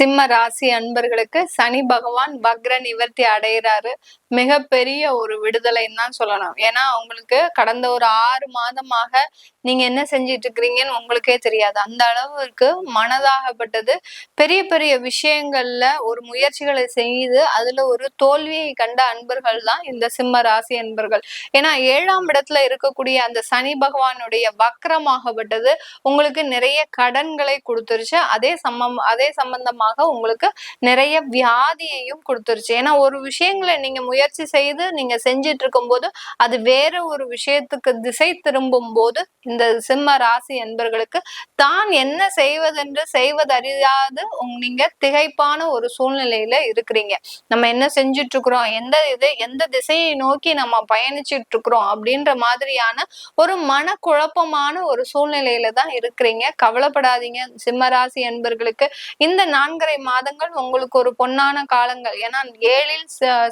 சிம்ம ராசி அன்பர்களுக்கு சனி பகவான் வக்ர நிவர்த்தி அடைகிறாரு மிகப்பெரிய ஒரு விடுதலைன்னு தான் சொல்லலாம். ஏன்னா உங்களுக்கு கடந்த ஒரு ஆறு மாதமாக நீங்க என்ன செஞ்சிட்டு இருக்கிறீங்கன்னு உங்களுக்கே தெரியாது. அந்த அளவுக்கு மனதாகப்பட்டது. பெரிய பெரிய விஷயங்கள்ல ஒரு முயற்சிகளை செய்து அதுல ஒரு தோல்வியை கண்ட அன்பர்கள் தான் இந்த சிம்ம ராசி அன்பர்கள். ஏன்னா ஏழாம் இடத்துல இருக்கக்கூடிய அந்த சனி பகவானுடைய வக்ரமாகப்பட்டது உங்களுக்கு நிறைய கடன்களை கொடுத்துருச்சு. அதே சம்மம் அதே சம்பந்தமாக உங்களுக்கு நிறைய வியாதியையும் கொடுத்துருச்சு. ஏன்னா ஒரு விஷயங்களை நீங்க முயற்சி செய்து நீங்க செஞ்சிட்டு இருக்கும் போது அது வேற ஒரு விஷயத்துக்கு திசை திரும்பும் போது இந்த சிம்ம ராசி என்பர்களுக்கு தான் என்ன செய்வதென்று செய்வதறியாது நீங்க திகைப்பான ஒரு சூழ்நிலையில இருக்கிறீங்க. நம்ம என்ன செஞ்சுட்டு இருக்கிறோம் எந்த இது எந்த திசையை நோக்கி நம்ம பயணிச்சிட்டு இருக்கிறோம் அப்படின்ற மாதிரியான ஒரு மனக்குழப்பமான ஒரு சூழ்நிலையில தான் இருக்கிறீங்க. கவலைப்படாதீங்க. சிம்மராசி என்பர்களுக்கு இந்த நான்கு நான்கரை மாதங்கள் உங்களுக்கு ஒரு பொன்னான காலங்கள். ஏன்னா ஏழில்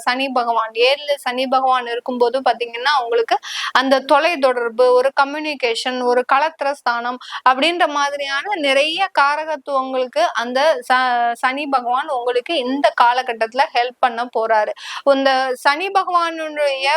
சனி பகவான் ஏழில் சனி பகவான் இருக்கும்போது பாத்தீங்கன்னா உங்களுக்கு அந்த தொலை தொடர்பு ஒரு கம்யூனிகேஷன் ஒரு களத்திர ஸ்தானம் அப்படின்ற மாதிரியான நிறைய காரகத்துவங்களுக்கு அந்த சனி பகவான் உங்களுக்கு இந்த காலகட்டத்துல ஹெல்ப் பண்ண போறாரு. இந்த சனி பகவானுடைய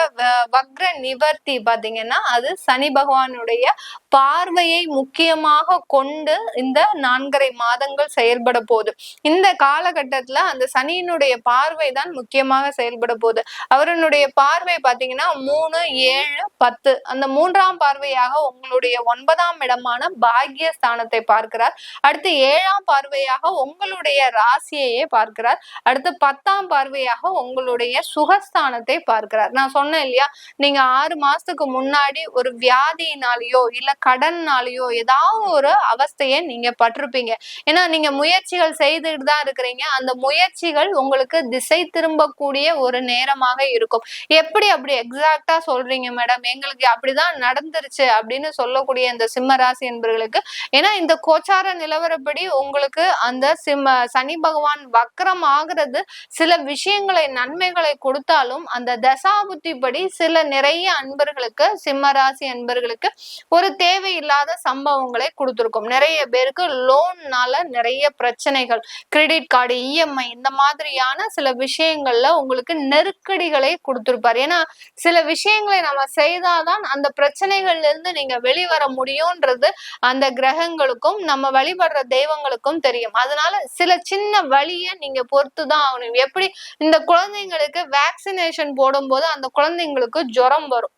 வக்ர நிவர்த்தி பாத்தீங்கன்னா அது சனி பகவானுடைய பார்வையை முக்கியமாக கொண்டு இந்த நான்கரை மாதங்கள் செயல்பட போகுது. இந்த காலகட்டத்துல அந்த சனியினுடைய பார்வை தான் முக்கியமாக செயல்பட போகுது. அவருடைய பார்வை பாத்தீங்கன்னா மூணு ஏழு பத்து. அந்த மூன்றாம் பார்வையாக உங்களுடைய ஒன்பதாம் இடமான பாக்கிய ஸ்தானத்தை பார்க்கிறார். அடுத்து ஏழாம் பார்வையாக உங்களுடைய ராசியையே பார்க்கிறார். அடுத்து பத்தாம் பார்வையாக உங்களுடைய சுகஸ்தானத்தை பார்க்கிறார். நான் சொன்னேன் இல்லையா? நீங்க ஆறு மாசத்துக்கு முன்னாடி ஒரு வியாதியினாலேயோ இல்ல கடன்னாலேயோ ஏதாவது ஒரு அவஸ்தையை நீங்க பட்டிருப்பீங்க. ஏன்னா நீங்க முயற்சிகள் செய்துட்டு தான் இருக்கிறீங்க. அந்த முயற்சிகள் உங்களுக்கு திசை திரும்பக்கூடிய ஒரு நேரமாக இருக்கும். எப்படி அப்படி எக்ஸாக்டா சொல்றீங்க மேடம் எங்களுக்கு அப்படிதான் நடந்துருச்சு அப்படின்னு சொல்லக்கூடிய இந்த சிம்ம ராசி என்பர்களுக்கு ஏன்னா இந்த கோச்சார நிலவரப்படி உங்களுக்கு அந்த சிம்ம சனி பகவான் வக்கரம் ஆகிறது சில விஷயங்களை நன்மைகளை கொடுத்தாலும் அந்த தசாபுத்தி படி சில நிறைய அன்பர்களுக்கு சிம்ம ராசி அன்பர்களுக்கு ஒரு தேவையில்லாத சம்பவங்களை கொடுத்துருக்கும். நிறைய பேருக்கு லோன்னால நிறைய பிரச்சனைகள் கிரெடிட் கார்டு இஎம்ஐ இந்த மாதிரியான சில விஷயங்கள்ல உங்களுக்கு நெருக்கடிகளை கொடுத்துருப்பாரு. ஏன்னா சில விஷயங்களை நம்ம செய்தாதான் அந்த பிரச்சனைகள்ல இருந்து நீங்க வெளிவர முடியும்ன்றது அந்த கிரகங்களுக்கும் நம்ம வழிபடுற தெய்வங்களுக்கும் தெரியும். அதனால சில சின்ன வழியை நீங்க பொறுத்துதான் ஆகணும். எப்படி இந்த குழந்தைங்களுக்கு வேக்சினேஷன் போடும்போது அந்த குழந்தைங்களுக்கு ஜுரம் வரும்.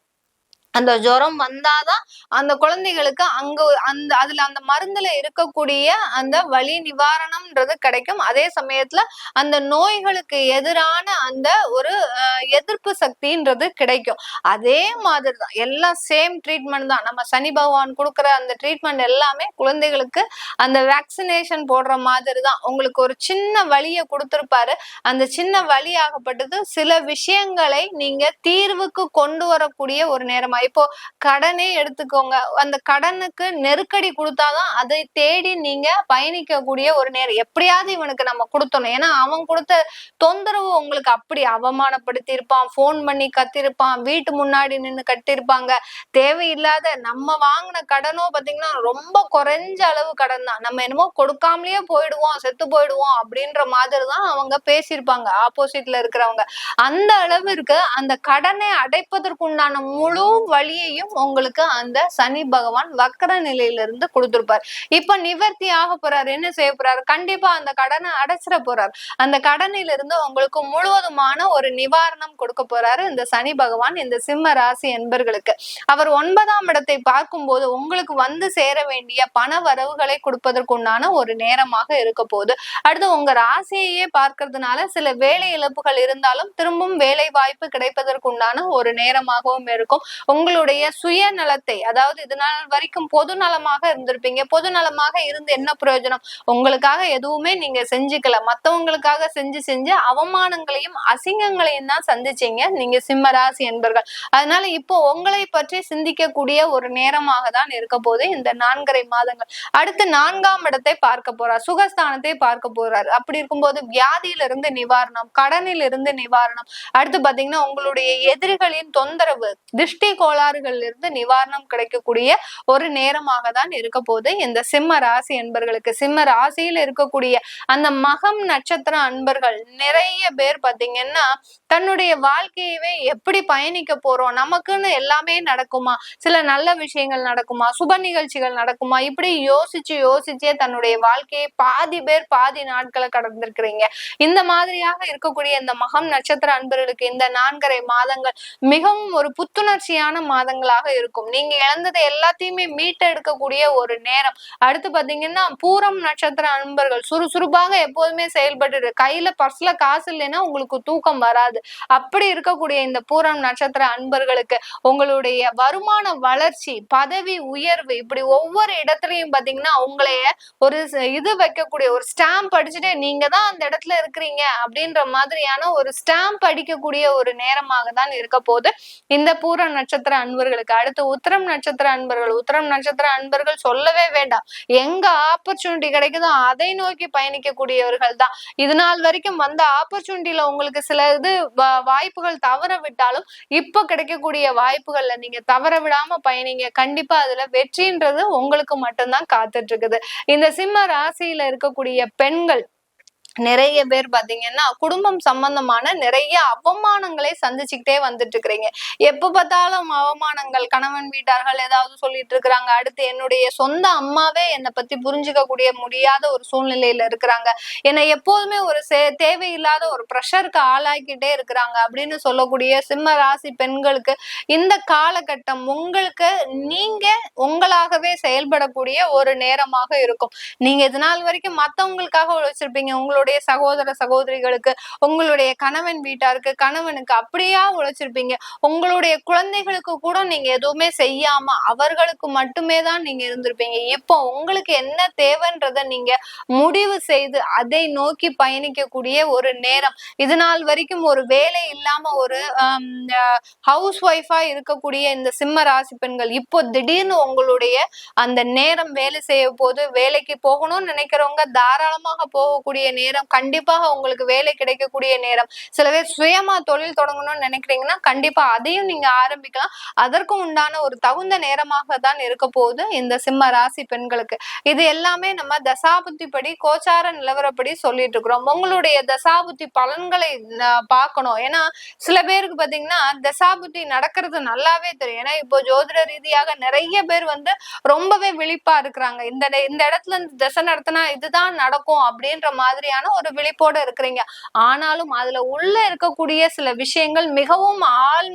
அந்த ஜுரம் வந்தாதான் அந்த குழந்தைகளுக்கு அங்க அந்த அதுல அந்த மருந்துல இருக்கக்கூடிய அந்த வலி நிவாரணம்ன்றது கிடைக்கும். அதே சமயத்துல அந்த நோய்களுக்கு எதிரான அந்த ஒரு எதிர்ப்பு சக்தின்றது கிடைக்கும். அதே மாதிரி தான் எல்லாம் சேம் ட்ரீட்மெண்ட் தான். நம்ம சனி பகவான் கொடுக்குற அந்த ட்ரீட்மெண்ட் எல்லாமே குழந்தைகளுக்கு அந்த வேக்சினேஷன் போடுற மாதிரி தான் உங்களுக்கு ஒரு சின்ன வழியை கொடுத்துருப்பாரு. அந்த சின்ன வழி ஆகப்பட்டது சில விஷயங்களை நீங்க தீர்வுக்கு கொண்டு வரக்கூடிய ஒரு நேரமாக இப்போ கடனே எடுத்துக்கோங்க. அந்த கடனுக்கு நெருக்கடி கொடுத்தாதான் அதை தேடி நீங்க பயணிக்கக்கூடிய ஒரு நேரம். எப்படியாவது இவனுக்கு நம்ம கொடுத்தணும். ஏன்னா அவன் கொடுத்த தொந்தரவு உங்களுக்கு அப்படி அவமானப்படுத்தி இருப்பான் போன் பண்ணி கத்திருப்பான் வீட்டு முன்னாடி நின்று கட்டிருப்பாங்க தேவையில்லாத நம்ம வாங்கின கடனோ பாத்தீங்கன்னா ரொம்ப குறைஞ்ச அளவு கடன் தான் நம்ம என்னமோ கொடுக்காமலேயே போயிடுவோம் செத்து போயிடுவோம் அப்படின்ற மாதிரி தான் அவங்க பேசியிருப்பாங்க. ஆப்போசிட்ல இருக்கிறவங்க. அந்த அளவிற்கு அந்த கடனை அடைப்பதற்குண்டான முழு வழியையும் உங்களுக்கு அந்த சனி பகவான் வக்கர நிலையிலிருந்து கொடுத்துருப்பார். இப்ப நிவர்த்தி ஆக போறாரு. என்ன செய்ய போறாரு? கண்டிப்பா அந்த கடனை அடைச்சிட போறாரு. அந்த கடனிலிருந்து உங்களுக்கு முழுவதுமான ஒரு நிவாரணம் கொடுக்க போறாரு இந்த சனி பகவான் இந்த சிம்ம ராசி என்பர்களுக்கு. அவர் ஒன்பதாம் இடத்தை பார்க்கும் போது உங்களுக்கு வந்து சேர வேண்டிய பண வரவுகளை கொடுப்பதற்குண்டான ஒரு நேரமாக இருக்க போகுது. அடுத்து உங்க ராசியையே பார்க்கறதுனால சில வேலை இழப்புகள் இருந்தாலும் திரும்பவும் வேலை வாய்ப்பு கிடைப்பதற்குண்டான ஒரு நேரமாகவும் இருக்கும். உங்க உங்களுடைய சுயநலத்தை அதாவது இது நாள் வரைக்கும் பொது நலமாக இருந்திருப்பீங்க. பொது நலமாக இருந்து என்ன பிரயோஜனம்? உங்களுக்காக எதுவுமே நீங்க செஞ்சுக்கல. மத்தவங்களுக்காக செஞ்சு செஞ்சு அவமானங்களையும் அசிங்கங்களையும் தான் சந்திச்சீங்க. நீங்க சிம்மராசி என்பர்கள். அதனால இப்போ உங்களை பற்றி சிந்திக்கக்கூடிய ஒரு நேரமாக தான் இருக்க போது இந்த நான்கரை மாதங்கள். அடுத்து நான்காம் இடத்தை பார்க்க போறார் சுகஸ்தானத்தை பார்க்க போறாரு. அப்படி இருக்கும்போது வியாதியிலிருந்து நிவாரணம் கடனில் இருந்து நிவாரணம். அடுத்து பாத்தீங்கன்னா உங்களுடைய எதிரிகளின் தொந்தரவு திருஷ்டி கோள் கோளாறுகள்ல இருந்து நிவாரணம் கிடைக்கக்கூடிய ஒரு நேரமாக தான் இருக்க போது இந்த சிம்ம ராசி அன்பர்களுக்கு சிம்ம ராசியில இருக்கக்கூடிய அந்த மகம் நட்சத்திர அன்பர்கள் நிறைய பேர் பாத்தீங்கன்னா தன்னுடைய வாழ்க்கையவே எப்படி பயணிக்க போறோம் நமக்குன்னு எல்லாமே நடக்குமா? சில நல்ல விஷயங்கள் நடக்குமா? சுப நிகழ்ச்சிகள் நடக்குமா? இப்படி யோசிச்சு யோசிச்சே தன்னுடைய வாழ்க்கையை பாதி பேர் பாதி நாட்களை கடந்திருக்கிறீங்க. இந்த மாதிரியாக இருக்கக்கூடிய இந்த மகம் நட்சத்திர அன்பர்களுக்கு இந்த நான்கரை மாதங்கள் மிகவும் ஒரு புத்துணர்ச்சியான மாதங்களாக இருக்கும். நீங்க இழந்ததை எல்லாத்தையுமே மீட்டெடுக்கக்கூடிய ஒரு நேரம். அடுத்து பாத்தீங்கன்னா பூரம் நட்சத்திர அன்பர்கள் சுறுசுறுப்பாக எப்போதுமே செயல்பட்டு கையில பர்ஸ்ல காசு இல்லைன்னா உங்களுக்கு தூக்கம் வராது. அப்படி இருக்கக்கூடிய இந்த பூரம் நட்சத்திர அன்பர்களுக்கு உங்களுடைய வருமான வளர்ச்சி பதவி உயர்வு இப்படி ஒவ்வொரு இடத்துலயும் பாத்தீங்கன்னா உங்களைய ஒரு இது வைக்கக்கூடிய ஒரு ஸ்டாம்ப் அடிச்சுட்டு நீங்க தான் அந்த இடத்துல இருக்கிறீங்க அப்படின்ற மாதிரியான ஒரு ஸ்டாம்ப் அடிக்கக்கூடிய ஒரு நேரமாக தான் இருக்க போது இந்த பூர நட்சத்திர அன்பர்களுக்கு அடுத்து உத்திரம் நட்சத்திர அன்பர்கள் உத்திரம் நட்சத்திர அன்பர்கள் சொல்லவே வேண்டாம். எங்க ஆப்பர்ச்சுனிட்டி கிடைக்குதோ அதை நோக்கி பயணிக்கக்கூடியவர்கள் தான். இது நாள் வரைக்கும் வந்த ஆப்பர்ச்சுனிட்டில உங்களுக்கு சில இது வாய்ப்புகள் தவற விட்டாலும் இப்ப கிடைக்கக்கூடிய வாய்ப்புகள்ல நீங்க தவற விடாம பயணிங்க. கண்டிப்பா அதுல வெற்றின்றது உங்களுக்கு மட்டும்தான் காத்துட்டு இருக்குது. இந்த சிம்ம ராசியில இருக்கக்கூடிய பெண்கள் நிறைய பேர் பாத்தீங்கன்னா குடும்பம் சம்பந்தமான நிறைய அவமானங்களை சந்திச்சுக்கிட்டே வந்துட்டு இருக்கிறீங்க எப்ப பார்த்தாலும் அவமானங்கள் கணவன் வீட்டார்கள் ஏதாவது சொல்லிட்டு இருக்கிறாங்க. அடுத்து என்னுடைய சொந்த அம்மாவே என்னை பத்தி புரிஞ்சுக்க கூடிய முடியாத ஒரு சூழ்நிலையில இருக்கிறாங்க. என்னை எப்போதுமே ஒரு சே- தேவையில்லாத ஒரு ப்ரெஷருக்கு ஆளாக்கிட்டே இருக்கிறாங்க அப்படின்னு சொல்லக்கூடிய சிம்ம ராசி பெண்களுக்கு இந்த காலகட்டம் உங்களுக்கு நீங்க உங்களாகவே செயல்படக்கூடிய ஒரு நேரமாக இருக்கும். நீங்க இது நாள் வரைக்கும் மத்தவங்களுக்காக உழைச்சிருப்பீங்க. உங்களுடைய சகோதர சகோதரிகளுக்கு உங்களுடைய கணவன் வீட்டாருக்கு கணவனுக்கு அப்படியா உழைச்சிருப்பீங்க? உங்களுடைய குழந்தைகளுக்கு கூட நீங்க எதுவுமே செய்யாம அவர்களுக்கு மட்டுமே தான் நீங்க இருந்திருப்பீங்க. இப்போ உங்களுக்கு என்ன தேவைன்றத நீங்க முடிவு செய்து அதை நோக்கி பயணிக்கக்கூடிய ஒரு நேரம். இது நாள் வரைக்கும் ஒரு வேலை இல்லாம ஒரு ஹவுஸ் ஒய்ஃபா இருக்கக்கூடிய இந்த சிம்ம ராசி பெண்கள் இப்போ திடீர்னு உங்களுடைய அந்த நேரம் வேலை செய்ய போது வேலைக்கு போகணும்னு நினைக்கிறவங்க தாராளமாக போகக்கூடிய நேரம் கண்டிப்பாக உங்களுக்கு வேலை கிடைக்கக்கூடிய நேரம். சில பேர் சுயமா தொழில் தொடங்கணும்னு நினைக்கிறீங்கன்னா கண்டிப்பா அதையும் நீங்க ஆரம்பிக்கலாம். அதற்கும் உண்டான ஒரு தகுந்த நேரமாக தான் இருக்க போகுது இந்த சிம்ம ராசி பெண்களுக்கு. இது எல்லாமே நம்ம தசாபுத்தி படி கோச்சார நிலவரப்படி சொல்லிட்டு இருக்கிறோம். உங்களுடைய தசாபுத்தி பலன்களை பார்க்கணும். ஏன்னா சில பேருக்கு பாத்தீங்கன்னா தசாபுத்தி நடக்கிறது நல்லாவே தெரியும். ஏன்னா இப்போ ஜோதிட ரீதியாக நிறைய பேர் வந்து ரொம்பவே விழிப்பா இருக்கிறாங்க. இந்த இந்த இடத்துல இந்த திசை நடத்தினா இதுதான் நடக்கும் அப்படின்ற மாதிரியான ஒரு விழிப்போட இருக்கிறீங்க. ஆனாலும் அதுல உள்ள இருக்கக்கூடிய சில விஷயங்கள் மிகவும் ஆழ்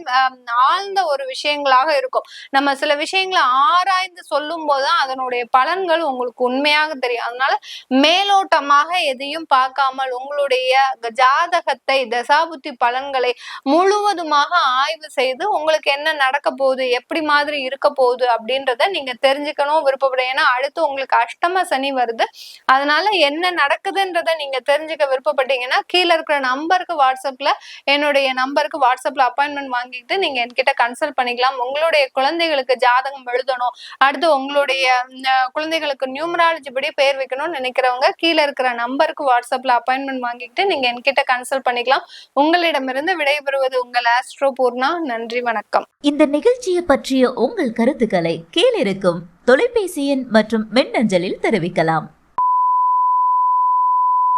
ஆழ்ந்த ஒரு விஷயங்களாக இருக்கும். நம்ம சில விஷயங்களை ஆராய்ந்து சொல்லும் போதுதான் அதனுடைய பலன்கள் உங்களுக்கு உண்மையாக தெரியும். அதனால மேலோட்டமாக எதையும் பார்க்காமல் உங்களுடைய ஜாதகத்தை தசாபுத்தி பலன்களை முழுவதுமாக ஆய்வு செய்து உங்களுக்கு என்ன நடக்க போகுது எப்படி மாதிரி இருக்க போகுது அப்படின்றத நீங்க தெரிஞ்சுக்கணும் விருப்பப்படும் ஏன்னா அடுத்து உங்களுக்கு அஷ்டம சனி வருது. அதனால என்ன நடக்குதுன்றத நீங்க தெரிஞ்சுக்க விருப்பப்பட்டீங்கன்னா கீழே இருக்கிற நம்பருக்கு வாட்ஸ்அப்ல என்னுடைய நம்பருக்கு வாட்ஸ்அப்ல அப்பாயின்மெண்ட் வாங்கிட்டு நீங்க என்கிட்ட கன்சல்ட் பண்ணிக்கலாம். உங்களுடைய குழந்தைகளுக்கு ஜாதகம் எழுதணும். அடுத்து உங்களுடைய குழந்தைகளுக்கு நியூமராலஜி படி பேர் வைக்கணும்னு நினைக்கிறவங்க கீழே இருக்கிற நம்பருக்கு வாட்ஸ்அப்ல அப்பாயின்மெண்ட் வாங்கிட்டு நீங்க என்கிட்ட கன்சல்ட் பண்ணிக்கலாம். உங்களிடமிருந்து விடைபெறுவது உங்கள் ஆஸ்ட்ரோ பூர்ணா. நன்றி வணக்கம். இந்த நிகழ்ச்சியை பற்றிய உங்கள் கருத்துக்களை கீழிருக்கும் தொலைபேசி எண் மற்றும் மின்னஞ்சலில் தெரிவிக்கலாம்.